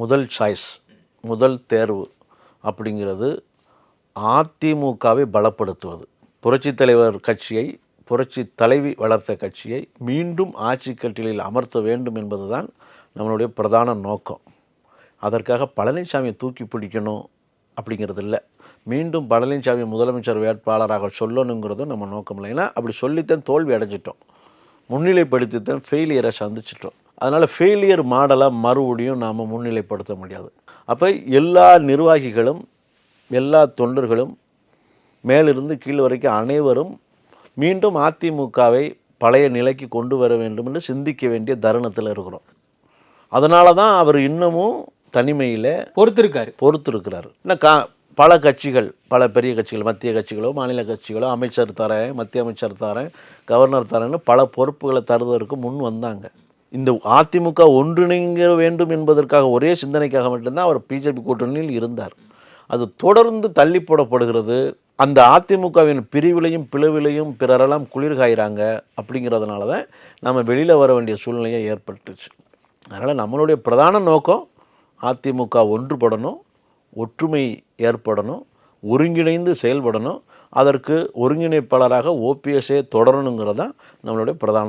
முதல் சாய்ஸ் முதல் தேர்வு அப்படிங்கிறது அதிமுகவை பலப்படுத்துவது. புரட்சி தலைவர் கட்சியை புரட்சி தலைவி வளர்த்த கட்சியை மீண்டும் ஆட்சி கட்டிலில் அமர்த்த வேண்டும் என்பதுதான் நம்மளுடைய பிரதான நோக்கம். அதற்காக பழனிசாமியை தூக்கி பிடிக்கணும் அப்படிங்கிறது இல்லை. மீண்டும் பழனிசாமி முதலமைச்சர் வேட்பாளராக சொல்லணுங்கிறதும் நம்ம நோக்கம் இல்லை. ஏன்னா அப்படி சொல்லித்தான் தோல்வி அடைஞ்சிட்டோம். முன்னிலைப்படுத்தித்தான் ஃபெயிலியரை சந்திச்சிட்டோம். அதனால் ஃபெயிலியர் மாடலாக மறுபடியும் நாம் முன்னிலைப்படுத்த முடியாது. அப்போ எல்லா நிர்வாகிகளும் எல்லா தொண்டர்களும் மேலிருந்து கீழ் வரைக்கும் அனைவரும் மீண்டும் அதிமுகவை பழைய நிலைக்கு கொண்டு வர வேண்டும் என்று சிந்திக்க வேண்டிய தருணத்தில் இருக்கிறோம். அதனால தான் அவர் இன்னமும் தனிமையில் பொறுத்திருக்காரு. பொறுத்திருக்கிறார். இன்னும் கா பல கட்சிகள் பல பெரிய கட்சிகள் மத்திய கட்சிகளோ மாநில கட்சிகளோ அமைச்சர் தரேன் மத்திய அமைச்சர் தரேன் கவர்னர் தரேன்னு பல பொறுப்புகளை தருவதற்கு முன் வந்தாங்க. இந்த அதிமுக ஒன்றிணைங்க வேண்டும் என்பதற்காக ஒரே சிந்தனைக்காக மட்டும்தான் அவர் பிஜேபி கூட்டணியில் இருந்தார். அது தொடர்ந்து தள்ளி போடப்படுகிறது. அந்த அதிமுகவின் பிரிவிலையும் பிளவிலையும் பிறரெல்லாம் குளிர்காயிறாங்க அப்படிங்கிறதுனால தான் நம்ம வெளியில் வர வேண்டிய சூழ்நிலையை ஏற்பட்டுச்சு. அதனால் நம்மளுடைய பிரதான நோக்கம் அதிமுக ஒன்றுபடணும் ஒற்றுமை ஏற்படணும் ஒருங்கிணைந்து செயல்படணும் அதற்கு ஒருங்கிணைப்பாளராக ஓபிஎஸ்ஸே தொடரணுங்கிறது தான் நம்மளுடைய பிரதான